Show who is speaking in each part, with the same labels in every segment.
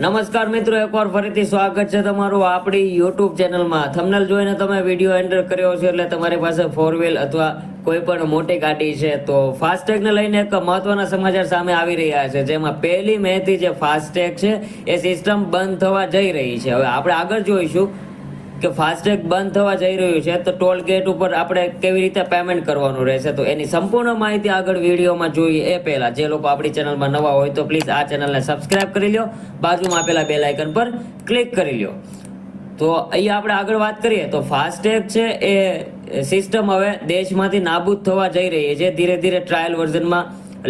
Speaker 1: નમસ્કાર મિત્રો, એકવાર ફરીથી સ્વાગત છે તમારું આપણી યુટ્યુબ ચેનલમાં થંબનેલ જોઈને તમે વીડિયો એન્ટર કર્યો છે એટલે તમારી પાસે ફોર વ્હીલ અથવા કોઈ પણ મોટી ગાડી છે. તો ફાસ્ટેગને લઈને એક મહત્વના સમાચાર સામે આવી રહ્યા છે, જેમાં પહેલી મેથી જે ફાસ્ટેગ છે, એ સિસ્ટમ બંધ થવા જઈ રહી છે. હવે આપણે આગળ જોઈશું કે ફાસ્ટેગ બંધ થવા જઈ રહ્યું છે, તો ટોલ ગેટ ઉપર આપણે કેવી રીતે પેમેન્ટ કરવાનું રહેશે? તો એની સંપૂર્ણ માહિતી આગળ વિડીયોમાં જોઈએ. એ પહેલા, જે લોકો આપણી ચેનલમાં નવા હોય, તો પ્લીઝ આ ચેનલને સબસ્ક્રાઇબ કરી લો બાજુમાં આપેલા બે લાઇકન પર ક્લિક કરી લો તો અહીંયા આપણે આગળ વાત કરીએ, તો ફાસ્ટેગ છે એ સિસ્ટમ હવે દેશમાંથી નાબૂદ થવા જઈ રહી છે. ધીરે ધીરે ટ્રાયલ વર્ઝનમાં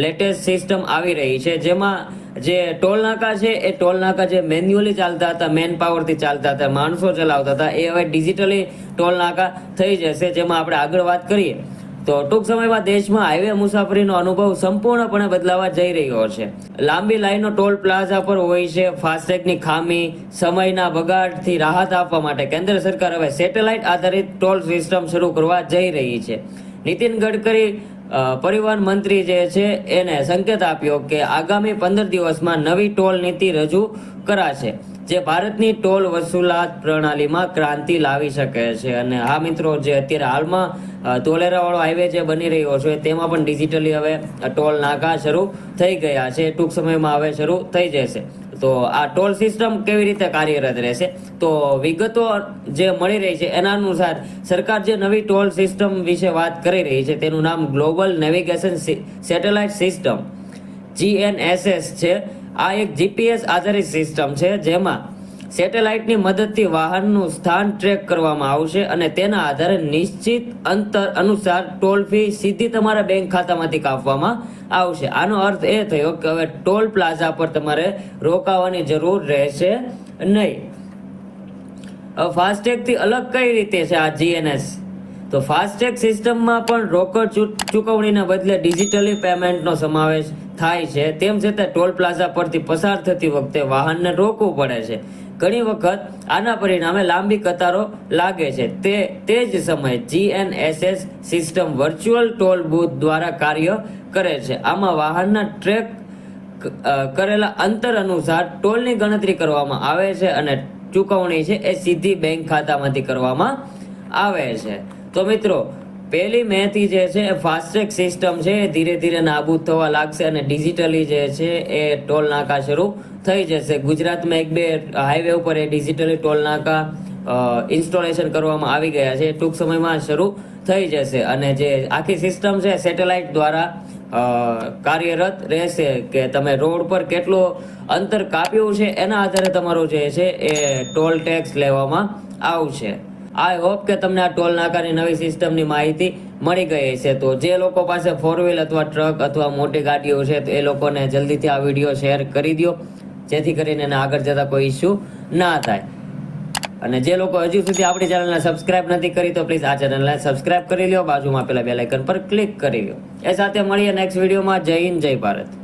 Speaker 1: લેટેસ્ટ સિસ્ટમ આવી રહી છે, જેમાં જે ટોલ નાકા છે, એ ટોલ નાકા જે મેન્યુઅલી ચાલતા હતા મેન પાવરથી ચાલતા હતા, માણસો ચલાવતા હતા, એ હવે ડિજિટલી ટોલ નાકા થઈ જશે, જેમાં આપણે આગળ વાત કરીએ. તો ટૂંક સમયમાં દેશમાં હાઈવે મુસાફરીનો અનુભવ સંપૂર્ણપણે બદલાવા જઈ રહ્યો છે. લાંબી લાઈનો ટોલ પ્લાઝા પર હોય છે, ફાસ્ટેગની ખામી, સમયના બગાડથી રાહત આપવા માટે કેન્દ્ર સરકાર હવે સેટેલાઇટ આધારિત ટોલ સિસ્ટમ શરૂ કરવા જઈ રહી છે. નીતિન ગડકરી પરિવહન મંત્રી જે છે, એને સંકેત આપ્યો કે આગામી પંદર દિવસમાં નવી ટોલ નીતિ રજૂ કરાશે, જે ભારતની ટોલ વસૂલાત પ્રણાલીમાં ક્રાંતિ લાવી શકે છે. અને આ મિત્રો જે અત્યારે હાલમાં ધોલેરાવાળો હાઈવે જે બની રહ્યો છે, તેમાં પણ ડિજિટલી હવે ટોલ નાકા શરૂ થઈ ગયા છે. ટૂંક સમયમાં હવે શરૂ થઈ જશે. તો આ ટોલ સિસ્ટમ કેવી રીતે કાર્યરત રહેશે? તો વિગતો જે મળી રહી છે, એના અનુસાર સરકાર જે નવી ટોલ સિસ્ટમ વિશે વાત કરી રહી છે, તેનું નામ global navigation satellite system GNSS છે. આ એક જીપીએસ આધારિત સિસ્ટમ છે, જેમાં સેટેલાઇટની મદદથી વાહનનું સ્થાન ટ્રેક કરવામાં આવશે અને તેના આધારે નિશ્ચિત અંતર અનુસાર ટોલ ફી સીધી તમારા બેંક ખાતામાંથી કાપવામાં આવશે. આનો અર્થ એ થયો કે હવે ટોલ પ્લાઝા પર તમારે રોકાવાની જરૂર રહેશે નહીં. ફાસ્ટેગથી અલગ કઈ રીતે છે આ જીએનએસ તો ફાસ્ટેગ સિસ્ટમમાં પણ રોકડ ચૂકવણીના બદલે ડિજિટલી પેમેન્ટનો સમાવેશ થાય છે. તેમ છતાં ટોલ પ્લાઝા પરથી પસાર થતી વખતે વાહનને રોકવું પડે છે. ઘણી વખત આના પરિણામે લાંબી કતારો લાગે છે. તે તે જ સમયે GNSS system virtual toll booth દ્વારા કાર્ય કરે છે. આમાં વાહનના ટ્રેક કરેલા અંતર અનુસાર ટોલની ગણતરી કરવામાં આવે છે અને ચૂકવણી છે એ સીધી બેંક ખાતામાંથી કરવામાં આવે છે. તો મિત્રો, પહેલી મે જે છે એ ફાસ્ટ્રેક સિસ્ટમ છે, એ ધીરે ધીરે નાબૂદ થવા લાગશે અને ડિજિટલી જે છે એ ટોલ નાકા શરૂ થઈ જશે. ગુજરાતમાં એક બે હાઈવે ઉપર એ ડિજિટલી ટોલ નાકા ઇન્સ્ટોલેશન કરવામાં આવી ગયા છે. ટૂંક સમયમાં શરૂ થઈ જશે. અને જે આખી સિસ્ટમ છે સેટેલાઇટ દ્વારા કાર્યરત રહેશે કે તમે રોડ પર કેટલું અંતર કાપ્યું છે, એના આધારે તમારું જે છે એ ટોલ ટેક્સ લેવામાં આવશે. આઈ હોપ કે તમને આ ટોલ નાકાની નવી સિસ્ટમની માહિતી મળી ગઈ છે તો જે લોકો પાસે ફોર વ્હીલ અથવા ટ્રક અથવા મોટી ગાડીઓ છે, તો એ લોકોને જલ્દીથી આ વીડિયો શેર કરી દો જેથી કરીને એને આગળ જતા કોઈ ઇસ્યુ ના થાય. અને જે લોકો હજુ સુધી આપણી ચેનલને સબસ્ક્રાઇબ નથી કરી, તો પ્લીઝ આ ચેનલને સબસ્ક્રાઇબ કરી લો બાજુમાં પેલા બેલ આઇકન પર ક્લિક કરી લો એ સાથે મળીએ નેક્સ્ટ વિડીયોમાં જય હિન્દ, જય ભારત.